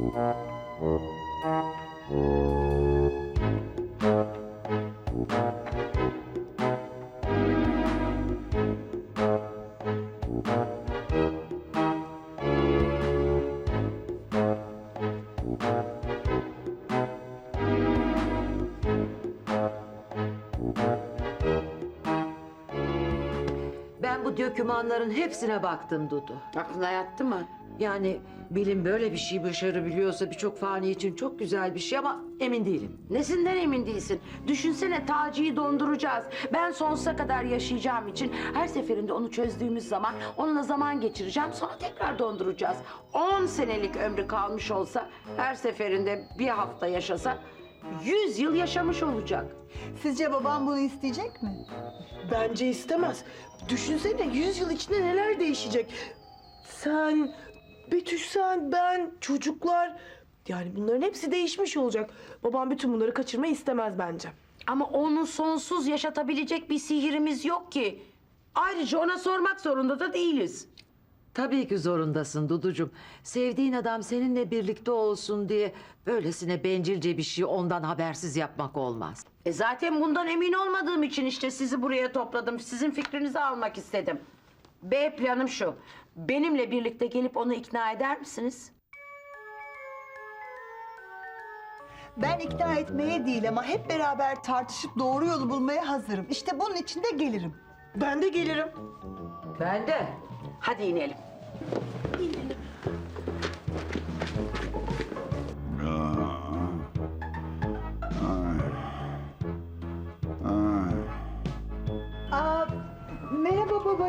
Ben bu dokümanların hepsine baktım Dudu. Aklına yattı mı? Yani bilim böyle bir şey başarabiliyorsa birçok fani için çok güzel bir şey ama emin değilim. Nesinden emin değilsin? Düşünsene Taci'yi donduracağız. Ben sonsuza kadar yaşayacağım için her seferinde onu çözdüğümüz zaman onunla zaman geçireceğim. Sonra tekrar donduracağız. 10 senelik ömrü kalmış olsa her seferinde bir hafta yaşasa 100 yıl yaşamış olacak. Sizce babam bunu isteyecek mi? Bence istemez. Düşünsene yüz yıl içinde neler değişecek. Sen, Betüş sen, ben, çocuklar. Yani bunların hepsi değişmiş olacak. Babam bütün bunları kaçırmayı istemez bence. Ama onu sonsuz yaşatabilecek bir sihirimiz yok ki. Ayrıca ona sormak zorunda da değiliz. Tabii ki zorundasın Duducuğum. Sevdiğin adam seninle birlikte olsun diye böylesine bencilce bir şey ondan habersiz yapmak olmaz. E zaten bundan emin olmadığım için işte sizi buraya topladım. Sizin fikrinizi almak istedim. B planım şu. Benimle birlikte gelip onu ikna eder misiniz? Ben ikna etmeye değil ama hep beraber tartışıp doğru yolu bulmaya hazırım. İşte bunun için de gelirim. Ben de gelirim. Ben de. Hadi inelim.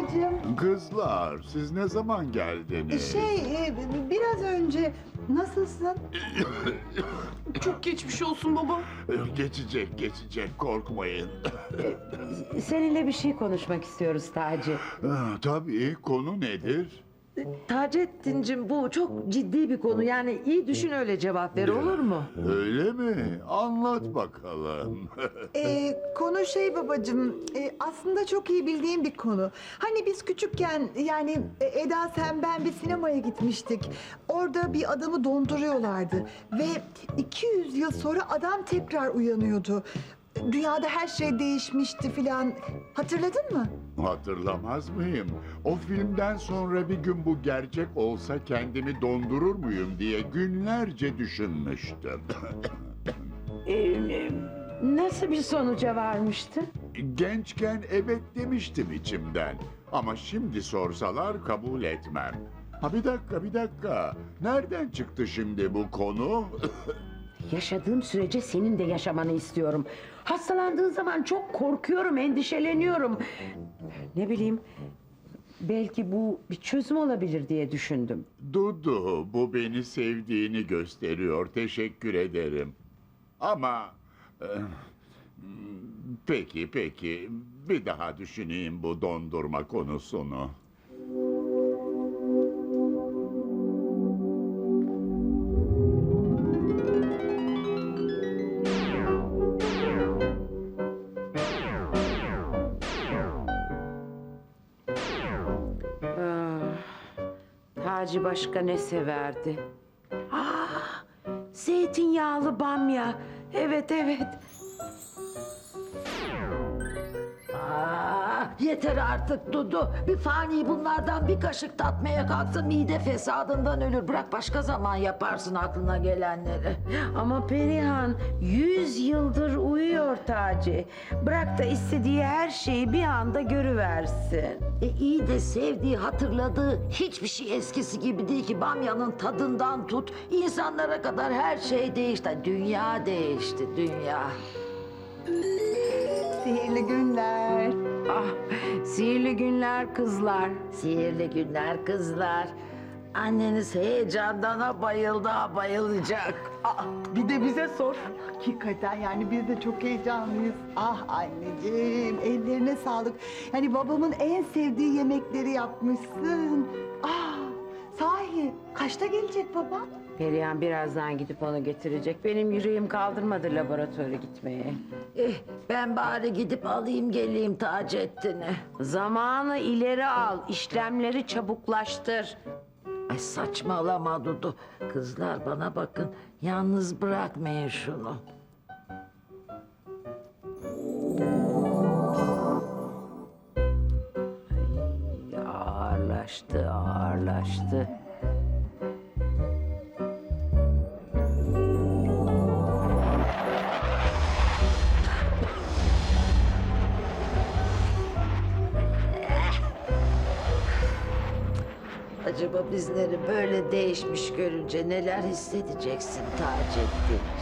Babacığım. Kızlar, siz ne zaman geldiniz? Şey, e, biraz önce nasılsın? Çok geçmiş olsun baba. Geçecek, geçecek, korkmayın. Seninle bir şey konuşmak istiyoruz Taci. Tabii, konu nedir? Taceddin'cim bu çok ciddi bir konu. Yani iyi düşün öyle cevap ver olur mu? Öyle mi? Anlat bakalım. Ee, konu şey babacığım, e, aslında çok iyi bildiğim bir konu. Hani biz küçükken yani e, Eda sen ben bir sinemaya gitmiştik. Orada bir adamı donduruyorlardı ve 200 yıl sonra adam tekrar uyanıyordu. Dünyada her şey değişmişti filan. Hatırladın mı? Hatırlamaz mıyım? O filmden sonra bir gün bu gerçek olsa kendimi dondurur muyum diye günlerce düşünmüştüm. Ee, nasıl bir sonuca varmıştın? Gençken evet demiştim içimden. Ama şimdi sorsalar kabul etmem. Ha bir dakika, bir dakika. Nereden çıktı şimdi bu konu? Yaşadığım sürece senin de yaşamanı istiyorum. Hastalandığın zaman çok korkuyorum, endişeleniyorum. Ne bileyim, belki bu bir çözüm olabilir diye düşündüm. Dudu, bu beni sevdiğini gösteriyor. Teşekkür ederim. Ama... eh, Peki, peki. Bir daha düşüneyim bu dondurma konusunu. Taci başka ne severdi? Aa, zeytinyağlı bamya. Evet, evet. Aa, yeter artık Dudu. Bir fani bunlardan bir kaşık tatmaya kalksa mide fesadından ölür. Bırak başka zaman yaparsın aklına gelenleri. Ama Perihan yüz yıldır uyuyor Taci. Bırak da istediği her şeyi bir anda görüversin. E iyi de sevdiği, hatırladığı hiçbir şey eskisi gibi değil ki. Bamyanın tadından tut, insanlara kadar her şey değişti. Dünya değişti, dünya. Sihirli günler. Ah, sihirli günler kızlar. Sihirli günler kızlar. Anneniz heyecandana bayıldı, ha, bayılacak. Aa, bir de bize sor. Hakikaten yani biz de çok heyecanlıyız. Ah anneciğim ellerine sağlık. Yani babamın en sevdiği yemekleri yapmışsın. Ah sahi kaçta gelecek babam? Perihan birazdan gidip onu getirecek. Benim yüreğim kaldırmadı laboratuvara gitmeye. Eh, ben bari gidip alayım geleyim Taceddin'i. Zamanı ileri al, işlemleri çabuklaştır. Ay saçmalama Dudu. Kızlar bana bakın. Yalnız bırakmayın şunu. Ağırlaştı. Acaba bizleri böyle değişmiş görünce neler hissedeceksin Taceddin'ciğim?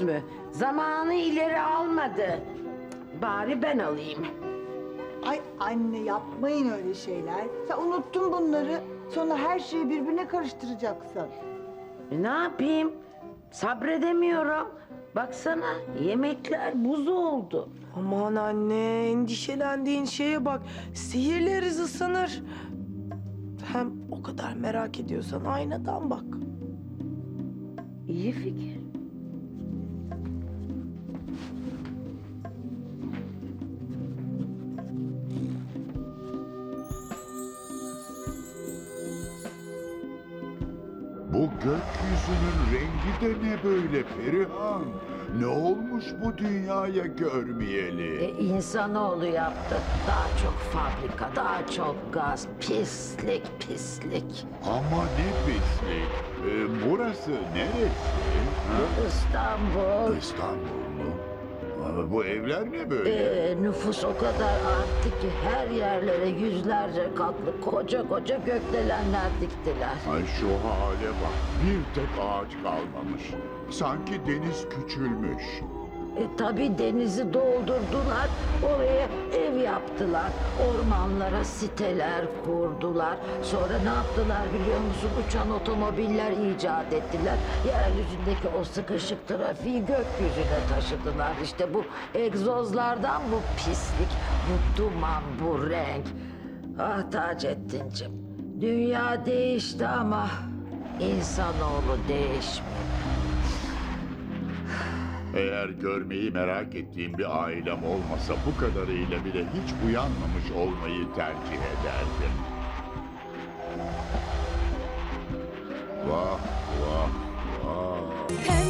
Gördünüz mü? Zamanı ileri almadı. Bari ben alayım. Ay anne yapmayın öyle şeyler. Sen unuttun bunları. Sonra her şeyi birbirine karıştıracaksın. E, Ne yapayım? Sabredemiyorum. Baksana yemekler buz oldu. Aman anne endişelendiğin şeye bak. Sihirleriz ısınır. Hem o kadar merak ediyorsan aynadan bak. İyi fikir. Gökyüzünün rengi de ne böyle Perihan? Ne olmuş bu dünyaya görmeyeli? E, insanoğlu yaptı. Daha çok fabrika, daha çok gaz, pislik, pislik. Ama ne pislik. Ee, burası neresi? Ha? İstanbul. İstanbul? Aa, bu evler ne böyle? E, nüfus o kadar arttı ki her yerlere yüzlerce katlı koca koca gökdelenler diktiler. Ay şu hale bak. Bir tek ağaç kalmamış. Sanki deniz küçülmüş. E, tabii denizi doldurdular, oraya yaptılar. Ormanlara siteler kurdular. Sonra ne yaptılar biliyor musun? Uçan otomobiller icat ettiler. Yeryüzündeki o sıkışık trafiği gökyüzüne taşıdılar. İşte bu egzozlardan bu pislik, bu duman, bu renk. Ah Taceddin'cim, dünya değişti ama insanoğlu değişmedi. Eğer görmeyi merak ettiğim bir ailem olmasa bu kadarıyla bile hiç uyanmamış olmayı tercih ederdim. Vah vah vah.